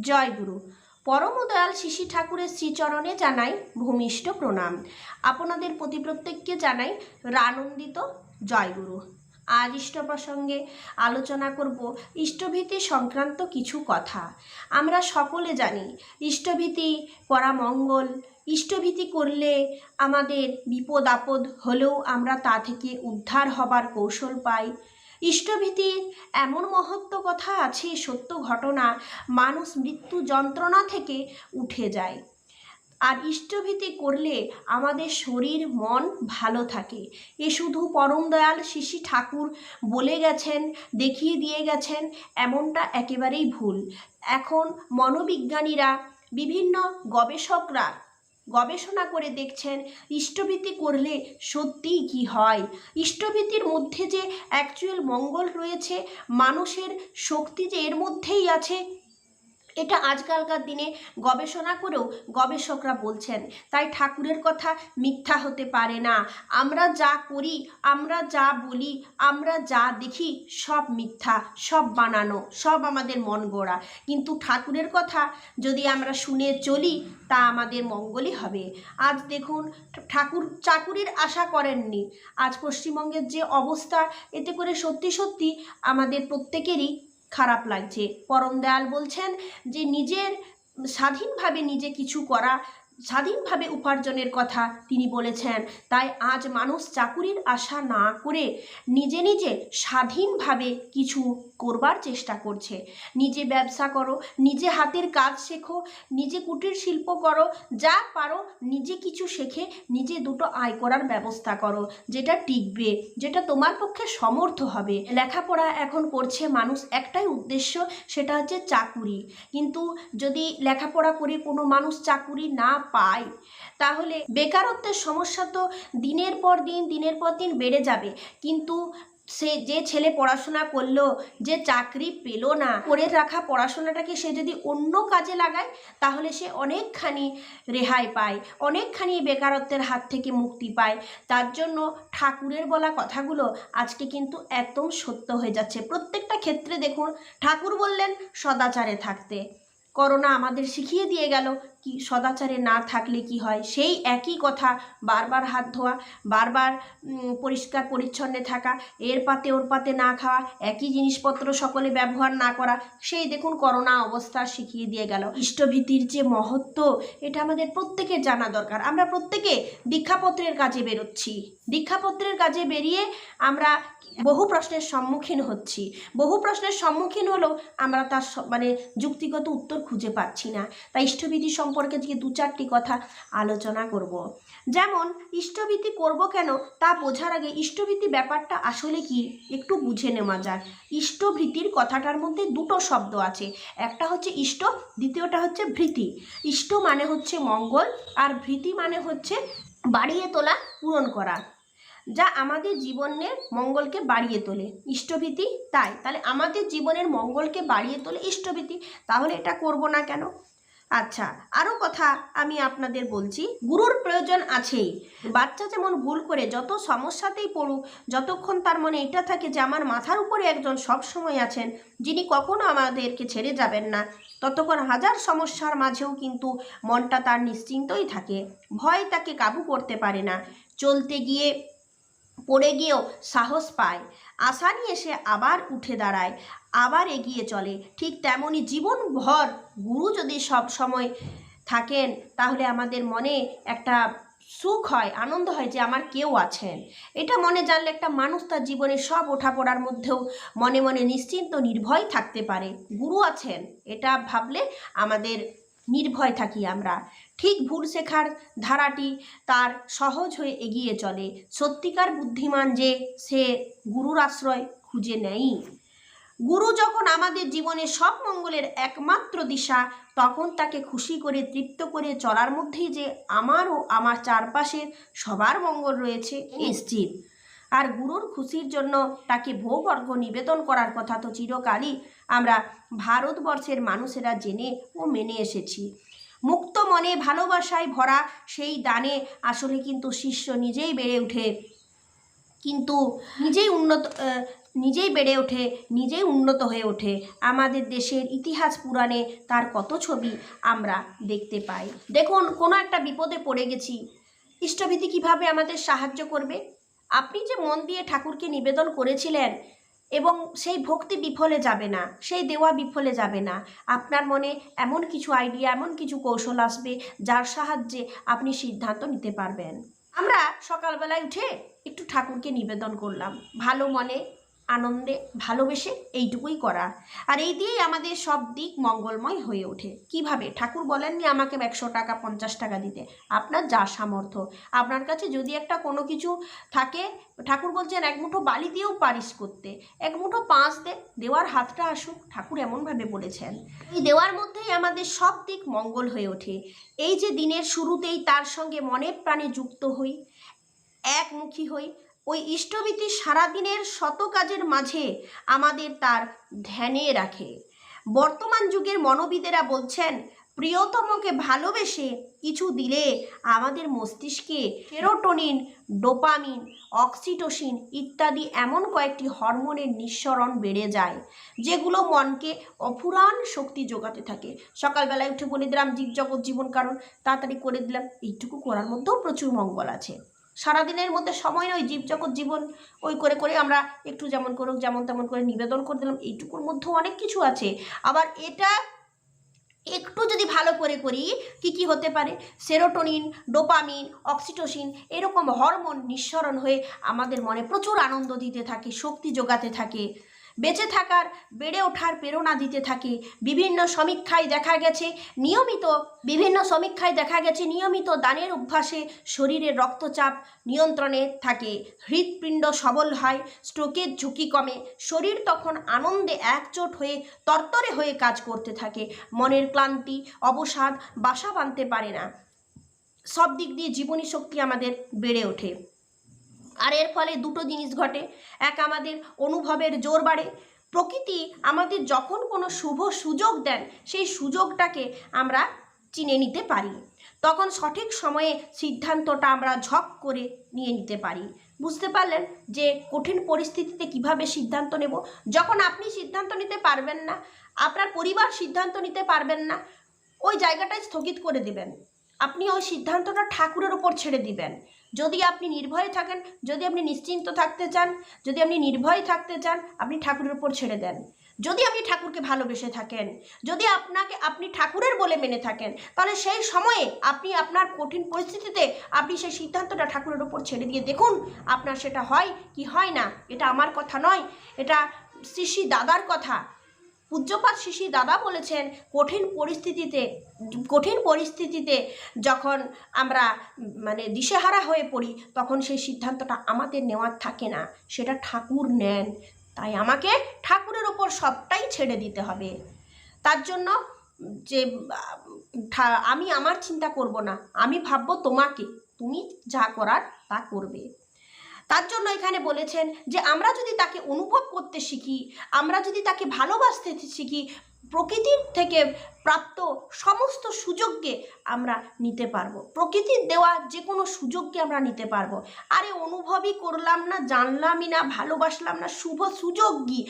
জয় গুরু। পরমদয়াল শিশি ঠাকুরের শ্রীচরণে জানাই ভূমিষ্ঠ প্রণাম। আপনাদের প্রতি প্রত্যেককে জানাই রানন্দিত জয়গুরু আজ ইষ্ট প্রসঙ্গে আলোচনা করব ইষ্টভীতি সংক্রান্ত কিছু কথা। আমরা সকলে জানি ইষ্টভীতি করা মঙ্গল, ইষ্টভীতি করলে আমাদের বিপদ আপদ হলেও আমরা তা থেকে উদ্ধার হবার কৌশল পাই। ইষ্টভীতির এমন মহত্ব কথা আছে, সত্য ঘটনা, মানুষ মৃত্যু যন্ত্রণা থেকে উঠে যায়। আর ইষ্টভীতি করলে আমাদের শরীর, মন ভালো থাকে। এ শুধু পরম দয়াল শিশি ঠাকুর বলে গেছেন, দেখিয়ে দিয়ে গেছেন, এমনটা একেবারেই ভুল। এখন মনোবিজ্ঞানীরা, বিভিন্ন গবেষকরা গবেষণা করে দেখছেন ইষ্টভীতি করলে সত্যিই কি হয়। ইষ্টভীতির মধ্যে যে অ্যাকচুয়াল মঙ্গল রয়েছে, মানুষের শক্তি যে এর মধ্যেই আছে এটা আজকালকার দিনে গবেষণা করেও গবেষকরা বলছেন, তাই ঠাকুরের কথা মিথ্যা হতে পারে না। আমরা যা করি, আমরা যা বলি, আমরা যা দেখি, সব মিথ্যা, সব বানানো, সব আমাদের মন গড়া। কিন্তু ঠাকুরের কথা যদি আমরা শুনে চলি, তা আমাদের মঙ্গলই হবে। আজ দেখুন, ঠাকুর চাকুরির আশা করেননি। আজ পশ্চিমবঙ্গের যে অবস্থা, এতে করে সত্যি সত্যি আমাদের প্রত্যেকেরই খারাপ লাগছে। পরম দয়াল বলছেন যে নিজের স্বাধীনভাবে নিজে কিছু করা স্বাধীনভাবে উপার্জনের কথা তিনি বলেছেন। তাই আজ মানুষ চাকুরির আশা না করে নিজে নিজে স্বাধীনভাবে কিছু করবার চেষ্টা করছে। নিজে ব্যবসা করো, নিজে হাতের কাজ শেখো, নিজে কুটির শিল্প করো, যা পারো নিজে কিছু শেখে, নিজে দুটো আয় করার ব্যবস্থা করো, যেটা টিকবে, যেটা তোমার পক্ষে সমর্থ হবে। লেখাপড়া এখন করছে মানুষ, একটাই উদ্দেশ্য, সেটা হচ্ছে চাকুরি। কিন্তু যদি লেখাপড়া করে কোনো মানুষ চাকুরি না পায় তাহলে বেকারত্বের সমস্যা তো দিনের পর দিন, দিনের পর দিন বেড়ে যাবে। কিন্তু সে, যে ছেলে পড়াশোনা করল, যে চাকরি পেল না, করে রাখা পড়াশোনাটাকে সে যদি অন্য কাজে লাগায়, তাহলে সে অনেকখানি রেহাই পায়, অনেকখানি বেকারত্বের হাত থেকে মুক্তি পায়। তার জন্য ঠাকুরের বলা কথাগুলো আজকে কিন্তু একদম সত্য হয়ে যাচ্ছে। প্রত্যেকটা ক্ষেত্রে দেখুন, ঠাকুর বললেন সদাচারে থাকতে। করোনা আমাদের শিখিয়ে দিয়ে গেল কি সদাচারে না থাকলে কি হয়? সেই একই কথা বারবার হাত ধোয়া, বারবার পরিষ্কার পরিচ্ছন্নে থাকা, এর পাতে ওর পাতে না খাওয়া, একই জিনিসপত্র সকলে ব্যবহার না করা, সেই দেখুন করোনা অবস্থা শিখিয়ে দিয়ে গেল। ইষ্টভীতির যে মহত্ব, এটা আমাদের প্রত্যেকের জানা দরকার। আমরা প্রত্যেকে দীক্ষাপত্রের কাজে বেরোচ্ছি। দীক্ষাপত্রের কাজে বেরিয়ে আমরা বহু প্রশ্নের সম্মুখীন হচ্ছি। বহু প্রশ্নের সম্মুখীন হলেও আমরা তার মানে যুক্তিগত উত্তর খুঁজে পাচ্ছি না। তাই ইষ্টভীতি সম্পর্কে আজকে দু চারটি কথা আলোচনা করব। যেমন, ইষ্টভীতি করব কেন তা বোঝার আগে ইষ্টভীতি ব্যাপারটা আসলে কি একটু বুঝে নেওয়া যাক। ইষ্টভীতির কথাটার মধ্যে দুটো শব্দ আছে। একটা হচ্ছে ইষ্ট, দ্বিতীয়টা হচ্ছে ভৃতি। ইষ্ট মানে হচ্ছে মঙ্গল আর ভৃতি মানে হচ্ছে বাড়িয়ে তোলা, পূরণ করা। যা আমাদের জীবনের মঙ্গলকে বাড়িয়ে তোলে। ইষ্টভীতি তাই। তাহলে আমাদের জীবনের মঙ্গলকে বাড়িয়ে তোলে ইষ্টভীতি। তাহলে এটা করব না কেন? আচ্ছা আরও কথা আমি আপনাদের বলছি। গুরুর প্রয়োজন আছেই। বাচ্চা যেমন ভুল করে যত সমস্যাতেই পড়ুক, যতক্ষণ তার মনে এটা থাকে যে আমার মাথার উপরে একজন সব সময় আছেন, যিনি কখনো আমাদেরকে ছেড়ে যাবেন না, ততক্ষণ হাজার সমস্যার মাঝেও কিন্তু মনটা তার নিশ্চিন্তই থাকে। ভয় তাকে কাবু করতে পারে না। চলতে গিয়ে পড়ে গিয়েও সাহস পায়। আশা নিয়ে সে আবার উঠে দাঁড়ায়, আবার এগিয়ে চলে। ঠিক তেমনই জীবনভর গুরু যদি সব সময় থাকেন, তাহলে আমাদের মনে একটা সুখ হয়, আনন্দ হয় যে আমার কেউ আছেন। এটা মনে জানলে একটা মানুষ তার জীবনে সব ওঠাপড়ার মধ্যেও মনে মনে নিশ্চিন্ত, নির্ভয় থাকতে পারে। গুরু আছেন, এটা ভাবলে আমাদের নির্ভয় থাকি আমরা। ঠিক ভুল শেখার ধারাটি তার সহজ হয়ে এগিয়ে চলে। সত্যিকার বুদ্ধিমান যে, সে গুরুর আশ্রয় খুঁজে নেই। গুরু যখন আমাদের জীবনে সব মঙ্গলের একমাত্র দিশা, তখন তাকে খুশি করে, তৃপ্ত করে চলার মধ্যেই যে আমার ও আমার চারপাশের সবার মঙ্গল রয়েছে নিশ্চিত আর গুরুর খুশির জন্য তাকে ভোগ অর্ঘ নিবেদন করার কথা তো চিরকালই আমরা ভারতবর্ষের মানুষেরা জেনে ও মেনে এসেছি। মুক্ত মনে ভালোবাসায় ভরা সেই দানে আসলে কিন্তু শিষ্য নিজেই বেড়ে ওঠে। কিন্তু নিজেই উন্নত নিজেই বেড়ে ওঠে, নিজেই উন্নত হয়ে ওঠে। আমাদের দেশের ইতিহাস পুরাণে তার কত ছবি আমরা দেখতে পাই। দেখুন, কোনো একটা বিপদে পড়ে গেছি। ইষ্টভীতি কীভাবে আমাদের সাহায্য করবে? আপনি যে মন দিয়ে ঠাকুরকে নিবেদন করেছিলেন এবং সেই ভক্তি বিফলে যাবে না, সেই দেওয়া বিফলে যাবে না। আপনার মনে এমন কিছু আইডিয়া এমন কিছু কৌশল আসবে যার সাহায্যে আপনি সিদ্ধান্ত নিতে পারবেন। আমরা সকালবেলায় উঠে একটু ঠাকুরকে নিবেদন করলাম। ভালো মনে আনন্দে ভালোবেসে এইটুকুই করা। আর এই দিয়েই আমাদের সব দিক মঙ্গলময় হয়ে ওঠে। কীভাবে? ঠাকুর বলেননি আমাকে একশো টাকা, পঞ্চাশ টাকা দিতে। আপনার যা সামর্থ্য। আপনার কাছে যদি একটা কোনো কিছু থাকে, ঠাকুর বলছেন এক মুঠো বালি দিয়েও পারিস করতে। এক মুঠো পাঁচ দে, দেওয়ার হাতটা আসুক, ঠাকুর এমনভাবে বলেছেন। এই দেওয়ার মধ্যেই আমাদের সব দিক মঙ্গল হয়ে ওঠে। এই যে দিনের শুরুতেই তার সঙ্গে মনে প্রাণে যুক্ত হই, একমুখী হই ওই ইষ্টভীতি সারাদিনের শত কাজের মাঝে আমাদের তার ধ্যানে রাখে। বর্তমান যুগের মনোবিদেরা বলছেন, প্রিয়তমকে ভালোবেসে কিছু দিলে আমাদের মস্তিষ্কে সেরোটোনিন, ডোপামিন, অক্সিটোসিন ইত্যাদি এমন কয়েকটি হরমোনের নিঃসরণ বেড়ে যায়, যেগুলো মনকে অফুরান শক্তি যোগাতে থাকে। সকালবেলায় উঠে বলে দিলাম জীবজগৎ জীবন কারণ তাড়াতাড়ি করে দিলাম। এইটুকু করার মধ্যেও প্রচুর মঙ্গল আছে। সারাদিনের মধ্যে সময় নয়, জীবজগৎ জীবন ওই করে করে আমরা একটু যেমন করুক, যেমন তেমন করে নিবেদন করে দিলাম, এইটুকুর মধ্যেও অনেক কিছু আছে। আবার এটা একটু যদি ভালো করে করি, কি কি হতে পারে? সেরোটোনিন, ডোপামিন, অক্সিটোসিন এরকম হরমোন নিঃসরণ হয়ে আমাদের মনে প্রচুর আনন্দ দিতে থাকে, শক্তি জোগাতে থাকে। বেঁচে থাকার, বেড়ে ওঠার প্রেরণা দিতে থাকে। বিভিন্ন সমীক্ষায় দেখা গেছে, নিয়মিত, বিভিন্ন সমীক্ষায় দেখা গেছে, নিয়মিত দানের অভ্যাসে শরীরের রক্তচাপ নিয়ন্ত্রণে থাকে। হৃৎপিণ্ড সবল হয় স্ট্রোকের ঝুঁকি কমে, শরীর তখন আনন্দে একজোট হয়ে তরতরে হয়ে কাজ করতে থাকে। মনের ক্লান্তি, অবসাদ বাসা বাঁধতে পারে না। সব দিক দিয়ে জীবনী শক্তি আমাদের বেড়ে ওঠে। আর এর ফলে দুটো জিনিস ঘটে। এক আমাদের অনুভবের জোর বাড়ে। প্রকৃতি আমাদের যখন কোনো শুভ সুযোগ দেন, সেই সুযোগটাকে আমরা চিনে নিতে পারি। তখন সঠিক সময়ে সিদ্ধান্তটা আমরা ঝপ করে নিয়ে নিতে পারি। বুঝতে পারলেন যে কঠিন পরিস্থিতিতে কীভাবে সিদ্ধান্ত নেব? যখন আপনি সিদ্ধান্ত নিতে পারবেন না, আপনার পরিবার সিদ্ধান্ত নিতে পারবেন না, ওই জায়গাটায় স্থগিত করে দিবেন। আপনি ওই সিদ্ধান্তটা ঠাকুরের ওপর ছেড়ে দিবেন। যদি আপনি নির্ভয়ে থাকেন, যদি আপনি নিশ্চিন্ত থাকতে চান, যদি আপনি নির্ভয়ে থাকতে চান, আপনি ঠাকুরের উপর ছেড়ে দেন। যদি আপনি ঠাকুরকে ভালোবেসে থাকেন, যদি আপনাকে, আপনি ঠাকুরের বলে মেনে থাকেন, তাহলে সেই সময়ে আপনি আপনার কঠিন পরিস্থিতিতে আপনি সেই সিদ্ধান্তটা ঠাকুরের উপর ছেড়ে দিয়ে দেখুন, আপনার সেটা হয় কি হয় না, এটা আমার কথা নয়, এটা শ্রী দাদার কথা। পূজ্যপাত শিশি দাদা বলেছেন, কঠিন পরিস্থিতিতে কঠিন পরিস্থিতিতে যখন আমরা মানে দিশেহারা হয়ে পড়ি, তখন সেই সিদ্ধান্তটা আমাদের নেওয়ার থাকে না। সেটা ঠাকুর নেন। তাই আমাকে ঠাকুরের ওপর সবটাই ছেড়ে দিতে হবে। তার জন্য যে আমি আমার চিন্তা করব না। আমি ভাববো তোমাকে। তুমি যা করার তা করবে। তার জন্য এখানে বলেছেন যে আমরা যদি তাকে অনুভব করতে শিখি, আমরা যদি তাকে ভালোবাসতে শিখি, প্রকৃতির থেকে প্রাপ্ত সমস্ত সুযোগকে আমরা নিতে পারব। প্রকৃতির দেওয়া যে কোনো সুযোগকে আমরা নিতে পারব। আরে অনুভবই করলাম না, জানলামই না, ভালোবাসলাম না, শুভ সুযোগ কি?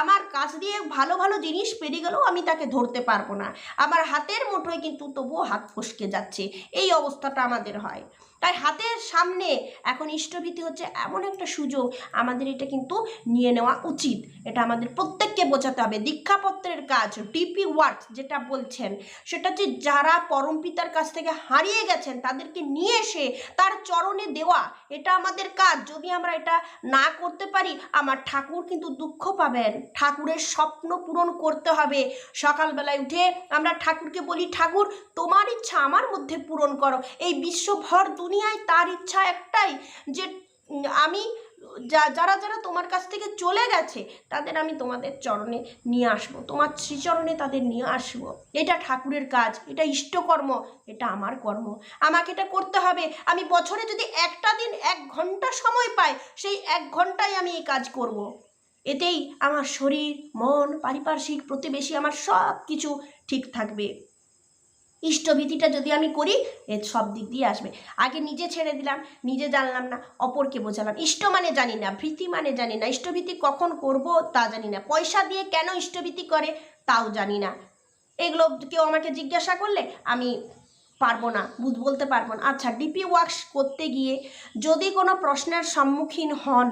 আমার কাছ দিয়ে ভালো ভালো জিনিস পেরিয়ে গেলেও আমি তাকে ধরতে পারব না। আমার হাতের মুঠোয় কিন্তু তবুও হাত ফসকে যাচ্ছে। এই অবস্থাটা আমাদের হয়। তাই হাতের সামনে এখন ইষ্টভীতি হচ্ছে এমন একটা সুযোগ, আমাদের এটা কিন্তু নিয়ে নেওয়া উচিত। এটা আমাদের প্রত্যেককে বোঝাতে হবে। দীক্ষাপত্রের কাজ ডিপি ওয়ার্ক যেটা বলছেন, সেটা হচ্ছে যারা পরমপিতার কাছ থেকে হারিয়ে গেছেন, তাদেরকে নিয়ে এসে তার চরণে দেওয়া, এটা আমাদের কাজ। যদি আমরা এটা না করতে পারি, আমার ঠাকুর কিন্তু দুঃখ পাবেন। ঠাকুরের স্বপ্ন পূরণ করতে হবে। সকালবেলায় উঠে আমরা ঠাকুরকে বলি, ঠাকুর, তোমার ইচ্ছা আমার মধ্যে পূরণ করো। এই বিশ্বভর দুনিয়ায় তার ইচ্ছা একটাই যে আমি যা, যারা যারা তোমার কাছ থেকে চলে গেছে, তাদের আমি তোমাদের চরণে নিয়ে আসব। তোমার শ্রীচরণে তাদের নিয়ে আসব। এটা ঠাকুরের কাজ, এটা ইষ্টকর্ম, এটা আমার কর্ম। আমাকে এটা করতে হবে। আমি বছরে যদি একটা দিন এক ঘণ্টা সময় পাই, সেই এক ঘন্টায় আমি এই কাজ করব। এতেই আমার শরীর, মন, পারিপার্শ্বিক, প্রতিবেশী, আমার সব কিছু ঠিক থাকবে। ইষ্টভীতিটা যদি আমি করি এর সব দিক দিয়ে আসবে। আগে নিজে ছেড়ে দিলাম, নিজে জানলাম না, অপরকে বোঝালাম। ইষ্ট মানে জানি না, ভীতি মানে জানি না। ইষ্টভীতি কখন করব তা জানি না। পয়সা দিয়ে কেন ইষ্টভীতি করে তাও জানি না। এগুলো কেউ আমাকে জিজ্ঞাসা করলে আমি পারব না, বুঝ, বলতে পারব না। আচ্ছা ডিপি ওয়ার্কস করতে গিয়ে যদি কোনো প্রশ্নের সম্মুখীন হন,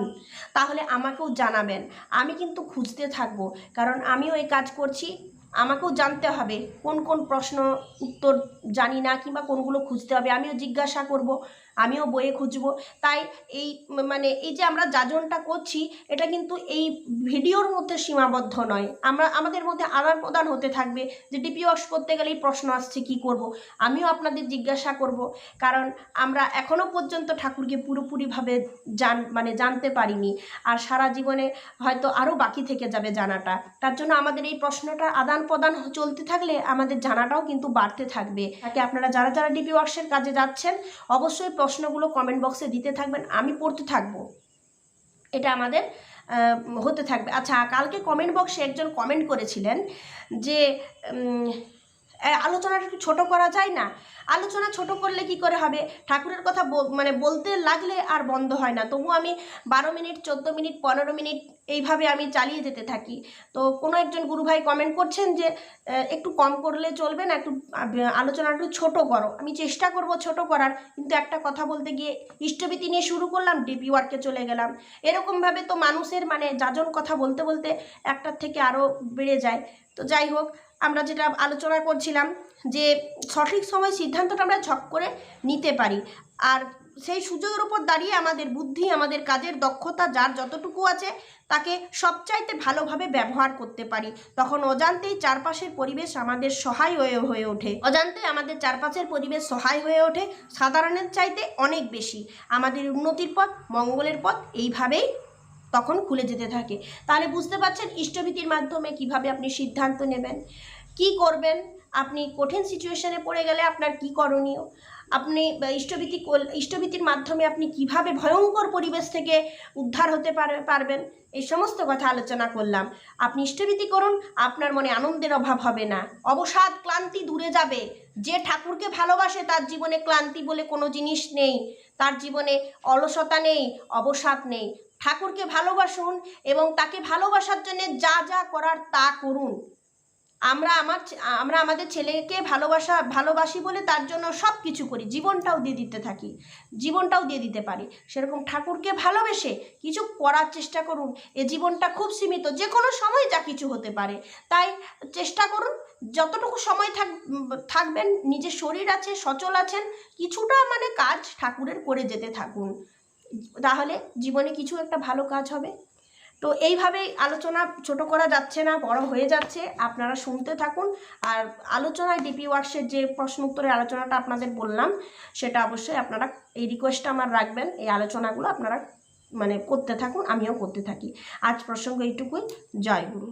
তাহলে আমাকেও জানাবেন। আমি কিন্তু খুঁজতে থাকব, কারণ আমিও এই কাজ করছি। আমাকেও জানতে হবে কোন কোন প্রশ্ন উত্তর জানি না কিংবা কোনগুলো খুঁজতে হবে। আমিও জিজ্ঞাসা করব, আমিও বইয়ে খুঁজবো। তাই এই মানে এই যে আমরা যাজনটা করছি, এটা কিন্তু এই ভিডিওর মধ্যে সীমাবদ্ধ নয়। আমরা, আমাদের মধ্যে আদান প্রদান হতে থাকবে যে ডিপি ওয়ার্কস করতে গেলেই প্রশ্ন আসছে কি করব। আমিও আপনাদের জিজ্ঞাসা করব। কারণ আমরা এখনও পর্যন্ত ঠাকুরকে পুরোপুরিভাবে জান মানে জানতে পারিনি। আর সারা জীবনে হয়তো আরও বাকি থেকে যাবে জানাটা। তার জন্য আমাদের এই প্রশ্নটা আদান প্রদান চলতে থাকলে আমাদের জানাটাও কিন্তু বাড়তে থাকবে। তাকে আপনারা যারা যারা ডিপি ওয়ার্কসের কাজে যাচ্ছেন, অবশ্যই প্রশ্নগুলো কমেন্ট বক্সে দিতে থাকবেন, আমি পড়তে থাকব। এটা আমাদের হতে থাকবে। আচ্ছা কালকে কমেন্ট বক্সে একজন কমেন্ট করেছিলেন যে আলোচনাটা একটু ছোটো করা যায় না? আলোচনা ছোট করলে কি করে হবে? ঠাকুরের কথা মানে বলতে লাগলে আর বন্ধ হয় না। তবু আমি বারো মিনিট চোদ্দ মিনিট পনেরো মিনিট এইভাবে আমি চালিয়ে যেতে থাকি। তো কোনো একজন গুরু ভাই কমেন্ট করছেন যে একটু কম করলে চলবে না? একটু আহ, আলোচনা একটু ছোট করো। আমি চেষ্টা করব ছোট করার কিন্তু একটা কথা বলতে গিয়ে ইষ্টভীতি নিয়ে শুরু করলাম ডিপি ওয়ার্কে চলে গেলাম। এরকমভাবে তো মানুষের মানে যাজন কথা বলতে বলতে একটার থেকে আরও বেড়ে যায়। তো যাই হোক আমরা যেটা আলোচনা করছিলাম যে সঠিক সময় সিদ্ধান্তটা আমরা ঝক করে নিতে পারি। আর সেই সুযোগের উপর দাঁড়িয়ে আমাদের বুদ্ধি, আমাদের কাজের দক্ষতা যার যতটুকু আছে তাকে সবচাইতে ভালোভাবে ব্যবহার করতে পারি। তখন অজান্তেই চারপাশের পরিবেশ আমাদের সহায় হয়ে হয়ে ওঠে। অজান্তে আমাদের চারপাশের পরিবেশ সহায় হয়ে ওঠে, সাধারণের চাইতে অনেক বেশি। আমাদের উন্নতির পথ, মঙ্গলের পথ এইভাবেই তখন খুলে যেতে থাকে। তাহলে বুঝতে পারছেন ইষ্টভীতির মাধ্যমে কীভাবে আপনি সিদ্ধান্ত নেবেন। কি করবেন? আপনি কঠিন সিচুয়েশনে পড়ে গেলে আপনার কি করণীয়? আপনি ইষ্টভীতি ইষ্টভীতির মাধ্যমে আপনি কীভাবে ভয়ঙ্কর পরিবেশ থেকে উদ্ধার হতে পার- পারবেন? এই সমস্ত কথা আলোচনা করলাম। আপনি ইষ্টভীতি করুন আপনার মনে আনন্দের অভাব হবে না। অবসাদ ক্লান্তি দূরে যাবে। যে ঠাকুরকে ভালোবাসে তার জীবনে ক্লান্তি বলে কোনো জিনিস নেই। তার জীবনে অলসতা নেই, অবসাদ নেই। ঠাকুরকে ভালোবাসুন এবং তাকে ভালোবাসার জন্য যা যা করার তা করুন। আমরা আমার আমরা আমাদের ছেলেকে ভালোবাসা, ভালোবাসি বলে তার জন্য সব কিছু করি, জীবনটাও দিয়ে দিতে থাকি, জীবনটাও দিয়ে দিতে পারি। সেরকম ঠাকুরকে ভালোবেসে কিছু করার চেষ্টা করুন, এ জীবনটা খুব সীমিত যে কোনো সময় যা কিছু হতে পারে। তাই চেষ্টা করুন, যতটুকু সময় থাক থাকবেন, নিজের শরীর আছে, সচল আছেন, কিছুটা মানে কাজ ঠাকুরের করে যেতে থাকুন। তাহলে জীবনে কিছু একটা ভালো কাজ হবে। তো এইভাবে আলোচনা ছোট করা যাচ্ছে না, বড় হয়ে যাচ্ছে। আপনারা শুনতে থাকুন। আর আলোচনায় ডিপি ওয়ার্কসের যে প্রশ্ন উত্তরের আলোচনাটা আপনাদের বললাম, সেটা অবশ্যই আপনারা এই রিকোয়েস্টটা আমার রাখবেন। এই আলোচনাগুলো আপনারা মানে করতে থাকুন, আমিও করতে থাকি। আজ প্রসঙ্গ এইটুকুই। জয় গুরু।